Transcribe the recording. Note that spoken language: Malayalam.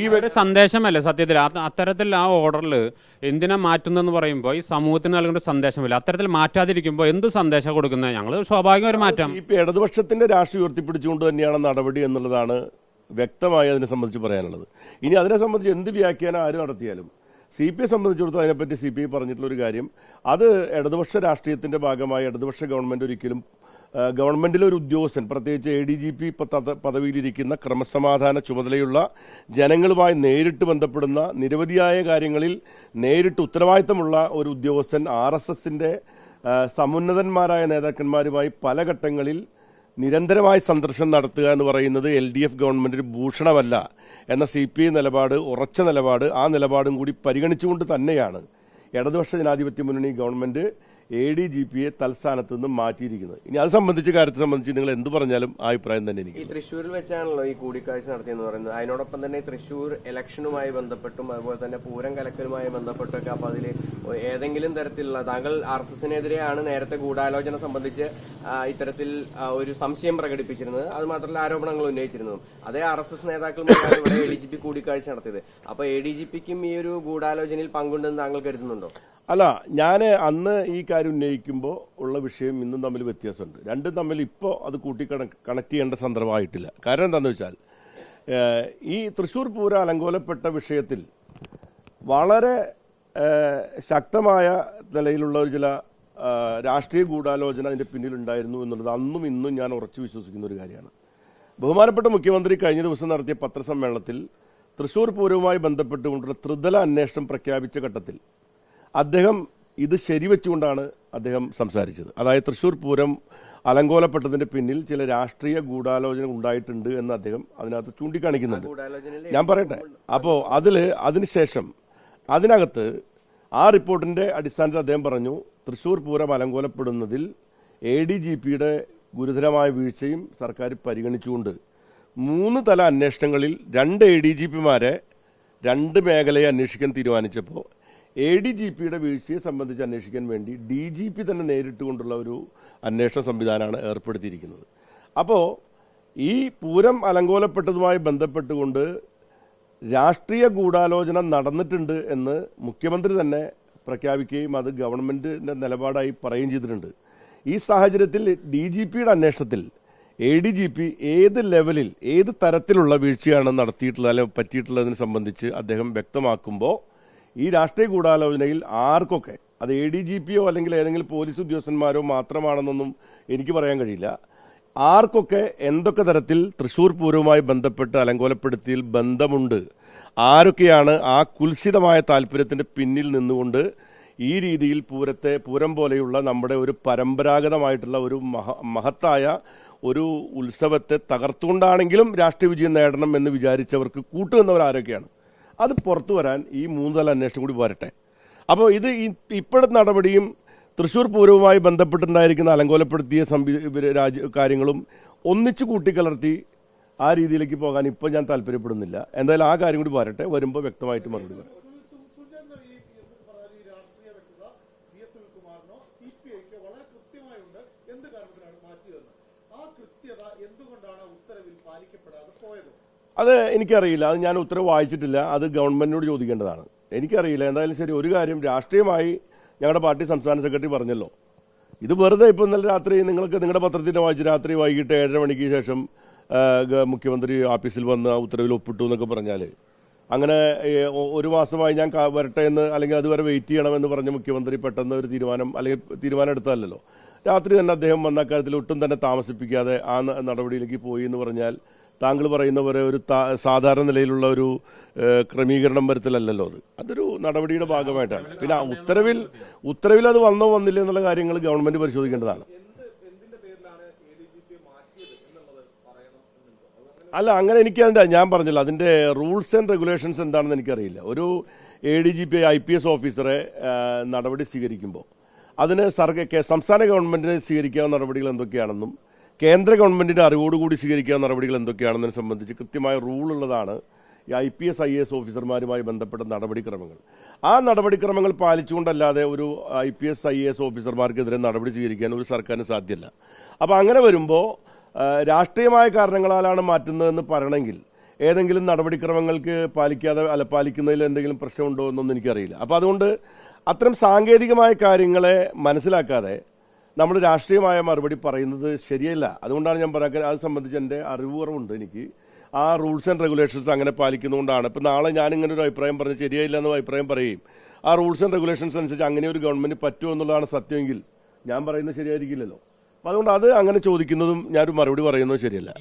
ഈ ഒരു സന്ദേശമല്ലേ സത്യത്തിൽ? അത്തരത്തിൽ ആ ഓർഡറിൽ എന്തിനാ മാറ്റുന്നതെന്ന് പറയുമ്പോൾ ഈ സമൂഹത്തിന് നൽകുന്ന സന്ദേശമില്ല? അത്തരത്തിൽ മാറ്റാതിരിക്കുമ്പോൾ എന്ത് സന്ദേശം കൊടുക്കുന്നത് ഞങ്ങൾ സ്വാഭാവികം ഒരു മാറ്റം. ഇപ്പോൾ ഇടതുപക്ഷത്തിന്റെ രാഷ്ട്രീയം ഉയർത്തിപ്പിടിച്ചുകൊണ്ട് തന്നെയാണ് നടപടി എന്നുള്ളതാണ് വ്യക്തമായി അതിനെ സംബന്ധിച്ച് പറയാനുള്ളത്. ഇനി അതിനെ സംബന്ധിച്ച് എന്ത് വ്യാഖ്യാനം ആര് നടത്തിയാലും. സി പി ഐ സംബന്ധിച്ചിടത്തോളം അതിനെപ്പറ്റി സി പി ഐ പറഞ്ഞിട്ടുള്ള ഒരു കാര്യം അത് ഇടതുപക്ഷ രാഷ്ട്രീയത്തിന്റെ ഭാഗമായി ഇടതുപക്ഷ ഗവൺമെന്റ് ഒരിക്കലും ഗവൺമെന്റിലെ ഒരു ഉദ്യോഗസ്ഥൻ പ്രത്യേകിച്ച് എ ഡി ജി പി പദവിയിലിരിക്കുന്ന ക്രമസമാധാന ചുമതലയുള്ള ജനങ്ങളുമായി നേരിട്ട് ബന്ധപ്പെടുന്ന നിരവധിയായ കാര്യങ്ങളിൽ നേരിട്ട് ഉത്തരവാദിത്തമുള്ള ഒരു ഉദ്യോഗസ്ഥൻ ആർ എസ് എസിന്റെ സമുന്നതന്മാരായ നേതാക്കന്മാരുമായി പല ഘട്ടങ്ങളിൽ നിരന്തരമായി സന്ദർശനം നടത്തുക എന്ന് പറയുന്നത് എൽ ഡി എഫ് ഗവൺമെന്റിന് ഭൂഷണമല്ല എന്ന സി പി ഐ നിലപാട് ഉറച്ച നിലപാട് ആ നിലപാടും കൂടി പരിഗണിച്ചുകൊണ്ട് തന്നെയാണ്. ഇടതുപക്ഷ ജനാധിപത്യ മുന്നണി ഗവൺമെന്റ് എ ഡി ജി പിയെ തൽസ്ഥാനത്ത് നിന്നും മാറ്റിയിരിക്കുന്നത്. ഇനി അത് സംബന്ധിച്ച കാര്യത്തെ സംബന്ധിച്ച് നിങ്ങൾ എന്ത് പറഞ്ഞാലും ആ അഭിപ്രായം തന്നെ എനിക്ക് തൃശ്ശൂരിൽ വെച്ചാണല്ലോ ഈ കൂടിക്കാഴ്ച നടത്തിയെന്ന് പറയുന്നത്. അതിനോടൊപ്പം തന്നെ തൃശ്ശൂർ ഇലക്ഷനുമായി ബന്ധപ്പെട്ടും അതുപോലെ തന്നെ പൂരം കലക്കലുമായി ബന്ധപ്പെട്ടൊക്കെ അപ്പൊ അതിൽ ഏതെങ്കിലും തരത്തിലുള്ള താങ്കൾ ആർ എസ് എസിനെതിരെയാണ് നേരത്തെ ഗൂഢാലോചന സംബന്ധിച്ച് ഇത്തരത്തിൽ ഒരു സംശയം പ്രകടിപ്പിച്ചിരുന്നത്. അത് മാത്രമല്ല ആരോപണങ്ങൾ ഉന്നയിച്ചിരുന്നതും. അതേ ആർ എസ് എസ് നേതാക്കളുമായാണ് ഇവിടെ എ ഡി ജി പി കൂടിക്കാഴ്ച നടത്തിയത്. അപ്പൊ എ ഡി ജി പിക്കും ഈ ഒരു ഗൂഢാലോചനയിൽ പങ്കുണ്ടെന്ന് താങ്കൾ കരുതുന്നുണ്ടോ? അല്ല ഞാൻ അന്ന് ഈ കാര്യം ഉന്നയിക്കുമ്പോൾ ഉള്ള വിഷയം ഇന്നും തമ്മിൽ വ്യത്യാസമുണ്ട്. രണ്ടും തമ്മിൽ ഇപ്പോൾ അത് കൂട്ടി കണക്ട് ചെയ്യേണ്ട സന്ദർഭമായിട്ടില്ല. കാരണം എന്താണെന്ന് വെച്ചാൽ ഈ തൃശ്ശൂർ പൂര അലങ്കോലപ്പെട്ട വിഷയത്തിൽ വളരെ ശക്തമായ നിലയിലുള്ള ഒരു ചില രാഷ്ട്രീയ ഗൂഢാലോചന അതിന്റെ പിന്നിലുണ്ടായിരുന്നു എന്നുള്ളത് അന്നും ഇന്നും ഞാൻ ഉറച്ചു വിശ്വസിക്കുന്ന ഒരു കാര്യമാണ്. ബഹുമാനപ്പെട്ട മുഖ്യമന്ത്രി കഴിഞ്ഞ ദിവസം നടത്തിയ പത്രസമ്മേളനത്തിൽ തൃശ്ശൂർ പൂരവുമായി ബന്ധപ്പെട്ടുകൊണ്ടുള്ള ത്രിതല അന്വേഷണം പ്രഖ്യാപിച്ച ഘട്ടത്തിൽ അദ്ദേഹം ഇത് ശരിവെച്ചുകൊണ്ടാണ് അദ്ദേഹം സംസാരിച്ചത്. അതായത് തൃശൂർ പൂരം അലങ്കോലപ്പെട്ടതിന്റെ പിന്നിൽ ചില രാഷ്ട്രീയ ഗൂഢാലോചന ഉണ്ടായിട്ടുണ്ട് എന്ന് അദ്ദേഹം അതിനകത്ത് ചൂണ്ടിക്കാണിക്കുന്നുണ്ട്. ഞാൻ പറയട്ടെ? അപ്പോൾ അതിൽ അതിനുശേഷം അതിനകത്ത് ആ റിപ്പോർട്ടിന്റെ അടിസ്ഥാനത്തിൽ അദ്ദേഹം പറഞ്ഞു തൃശൂർ പൂരം അലങ്കോലപ്പെടുന്നതിൽ എ ഡി ജി പിയുടെ ഗുരുതരമായ വീഴ്ചയും സർക്കാർ പരിഗണിച്ചുകൊണ്ട് മൂന്ന് തല അന്വേഷണങ്ങളിൽ രണ്ട് എ ഡി ജി പിമാരെ രണ്ട് മേഖലയെ അന്വേഷിക്കാൻ തീരുമാനിച്ചപ്പോൾ എ ഡി ജി പിയുടെ വീഴ്ചയെ സംബന്ധിച്ച് അന്വേഷിക്കാൻ വേണ്ടി ഡി ജി പി തന്നെ നേരിട്ട് കൊണ്ടുള്ള ഒരു അന്വേഷണ സംവിധാനമാണ് ഏർപ്പെടുത്തിയിരിക്കുന്നത്. അപ്പോൾ ഈ പൂരം അലങ്കോലപ്പെട്ടതുമായി ബന്ധപ്പെട്ടുകൊണ്ട് രാഷ്ട്രീയ ഗൂഢാലോചന നടന്നിട്ടുണ്ട് എന്ന് മുഖ്യമന്ത്രി തന്നെ പ്രഖ്യാപിക്കുകയും അത് ഗവൺമെന്റിന്റെ നിലപാടായി പറയുകയും ചെയ്തിട്ടുണ്ട്. ഈ സാഹചര്യത്തിൽ ഡി ജി പിയുടെ അന്വേഷണത്തിൽ എ ഡി ജി പി ഏത് ലെവലിൽ ഏത് തരത്തിലുള്ള വീഴ്ചയാണ് നടത്തിയിട്ടുള്ളത് അല്ലെങ്കിൽ പറ്റിയിട്ടുള്ളതിനെ സംബന്ധിച്ച് അദ്ദേഹം വ്യക്തമാക്കുമ്പോൾ ഈ രാഷ്ട്രീയ ഗൂഢാലോചനയിൽ ആർക്കൊക്കെ അത് എ ഡി ജി പിയോ അല്ലെങ്കിൽ ഏതെങ്കിലും പോലീസ് ഉദ്യോഗസ്ഥന്മാരോ മാത്രമാണെന്നൊന്നും എനിക്ക് പറയാൻ കഴിയില്ല. ആർക്കൊക്കെ എന്തൊക്കെ തരത്തിൽ തൃശൂർ പൂരവുമായി ബന്ധപ്പെട്ട് അലങ്കോലപ്പെടുത്തിയിൽ ബന്ധമുണ്ട്? ആരൊക്കെയാണ് ആ കുൽസിതമായ താല്പര്യത്തിന്റെ പിന്നിൽ നിന്നുകൊണ്ട് ഈ രീതിയിൽ പൂരത്തെ പൂരം പോലെയുള്ള നമ്മുടെ ഒരു പരമ്പരാഗതമായിട്ടുള്ള ഒരു മഹ മഹത്തായ ഒരു ഉത്സവത്തെ തകർത്തുകൊണ്ടാണെങ്കിലും രാഷ്ട്രീയ വിജയം നേടണം എന്ന് വിചാരിച്ചവർക്ക് കൂട്ടുനിന്നവർ ആരൊക്കെയാണ് അത് പുറത്തു വരാൻ ഈ മൂന്നുതല അന്വേഷണം കൂടി വരട്ടെ. അപ്പോൾ ഇത് ഇപ്പോഴത്തെ നടപടിയും തൃശൂർ പൂരവുമായി ബന്ധപ്പെട്ടുണ്ടായിരിക്കുന്ന അലങ്കോലപ്പെടുത്തിയ സംവി രാജ്യ കാര്യങ്ങളും ഒന്നിച്ചു കൂട്ടിക്കലർത്തി ആ രീതിയിലേക്ക് പോകാൻ ഇപ്പോൾ ഞാൻ താല്പര്യപ്പെടുന്നില്ല. എന്തായാലും ആ കാര്യം കൂടി വരട്ടെ. വരുമ്പോൾ വ്യക്തമായിട്ട് മറുപടി പറയാം. ഈ പറഞ്ഞ രാഷ്ട്രീയ വ്യക്തത വി എസ് സുനിൽകുമാറിനോ സി പി ഐക്കോ വളരെ കൃത്യമായുണ്ട് എന്ത് ആ കൃത്യത എന്തുകൊണ്ടാണ് ഉത്തരവിൽ പാലിക്കപ്പെടാതെ പോയത്? അത് എനിക്കറിയില്ല. അത് ഞാൻ ഉത്തരവ് വായിച്ചിട്ടില്ല. അത് ഗവൺമെന്റിനോട് ചോദിക്കേണ്ടതാണ്. എനിക്കറിയില്ല. എന്തായാലും ശരി ഒരു കാര്യം രാഷ്ട്രീയമായി ഞങ്ങളുടെ പാർട്ടി സംസ്ഥാന സെക്രട്ടറി പറഞ്ഞല്ലോ. ഇത് വെറുതെ ഇപ്പം ഇന്നലെ രാത്രി നിങ്ങൾക്ക് നിങ്ങളുടെ പത്രത്തിന്റെ വായിച്ച് രാത്രി വൈകിട്ട് ഏഴര മണിക്ക് ശേഷം മുഖ്യമന്ത്രി ഓഫീസിൽ വന്ന് ഉത്തരവിൽ ഒപ്പിട്ടു എന്നൊക്കെ പറഞ്ഞാൽ അങ്ങനെ ഒരു മാസമായി ഞാൻ വരട്ടെ എന്ന് അല്ലെങ്കിൽ അതുവരെ വെയിറ്റ് ചെയ്യണമെന്ന് പറഞ്ഞ മുഖ്യമന്ത്രി പെട്ടെന്ന് ഒരു തീരുമാനം അല്ലെങ്കിൽ തീരുമാനം എടുത്തതല്ലോ രാത്രി തന്നെ അദ്ദേഹം വന്ന കാര്യത്തിൽ ഒട്ടും തന്നെ താമസിപ്പിക്കാതെ ആ നടപടിയിലേക്ക് പോയി എന്ന് പറഞ്ഞാൽ താങ്കൾ പറയുന്ന പോലെ ഒരു സാധാരണ നിലയിലുള്ള ഒരു ക്രമീകരണം വരുത്തലല്ലോ അത്. അതൊരു നടപടിയുടെ ഭാഗമായിട്ടാണ്. പിന്നെ ഉത്തരവിൽ ഉത്തരവിൽ അത് വന്നോ വന്നില്ല എന്നുള്ള കാര്യങ്ങൾ ഗവൺമെന്റ് പരിശോധിക്കേണ്ടതാണ്. അല്ല അങ്ങനെ എനിക്ക് അതിന്റെ ഞാൻ പറഞ്ഞില്ല അതിന്റെ റൂൾസ് ആൻഡ് റെഗുലേഷൻസ് എന്താണെന്ന് എനിക്കറിയില്ല. ഒരു A D G P I P S ഓഫീസറെ നടപടി സ്വീകരിക്കുമ്പോൾ അതിന് സർക്കാർ സംസ്ഥാന ഗവൺമെന്റിന് സ്വീകരിക്കാവുന്ന നടപടികൾ എന്തൊക്കെയാണെന്നും കേന്ദ്ര ഗവൺമെന്റിന്റെ അറിവോടുകൂടി സ്വീകരിക്കാവുന്ന നടപടികൾ എന്തൊക്കെയാണെന്നതിനെ സംബന്ധിച്ച് കൃത്യമായ റൂൾ ഉള്ളതാണ് ഈ I P S I S ഓഫീസർമാരുമായി ബന്ധപ്പെട്ട നടപടിക്രമങ്ങൾ. ആ നടപടിക്രമങ്ങൾ പാലിച്ചുകൊണ്ടല്ലാതെ ഒരു I P S I S ഓഫീസർമാർക്കെതിരെ നടപടി സ്വീകരിക്കാൻ ഒരു സർക്കാരിന് സാധ്യമല്ല. അപ്പോൾ അങ്ങനെ വരുമ്പോൾ രാഷ്ട്രീയമായ കാരണങ്ങളാലാണ് മാറ്റുന്നതെന്ന് പറയണമെങ്കിൽ ഏതെങ്കിലും നടപടിക്രമങ്ങൾക്ക് പാലിക്കാതെ അല്ല പാലിക്കുന്നതിൽ എന്തെങ്കിലും പ്രശ്നമുണ്ടോ എന്നൊന്നും എനിക്കറിയില്ല. അപ്പോൾ അതുകൊണ്ട് അത്തരം സാങ്കേതികമായ കാര്യങ്ങളെ മനസ്സിലാക്കാതെ നമ്മൾ രാഷ്ട്രീയമായ മറുപടി പറയുന്നത് ശരിയല്ല. അതുകൊണ്ടാണ് ഞാൻ പറയാൻ അത് സംബന്ധിച്ച് എന്റെ അറിവ് കുറവുണ്ട് എനിക്ക്. ആ റൂൾസ് ആൻഡ് റെഗുലേഷൻസ് അങ്ങനെ പാലിക്കുന്നതുകൊണ്ടാണ്. ഇപ്പം നാളെ ഞാൻ ഇങ്ങനെ ഒരു അഭിപ്രായം പറഞ്ഞ് ശരിയായില്ല എന്ന അഭിപ്രായം പറയുകയും ആ റൂൾസ് ആൻഡ് റെഗുലേഷൻസ് അനുസരിച്ച് അങ്ങനെ ഒരു ഗവൺമെന്റ് പറ്റുമോ എന്നുള്ളതാണ് സത്യമെങ്കിൽ ഞാൻ പറയുന്നത് ശരിയായിരിക്കില്ലല്ലോ. അപ്പം അതുകൊണ്ട് അത് അങ്ങനെ ചോദിക്കുന്നതും ഞാനൊരു മറുപടി പറയുന്നതും ശരിയല്ല.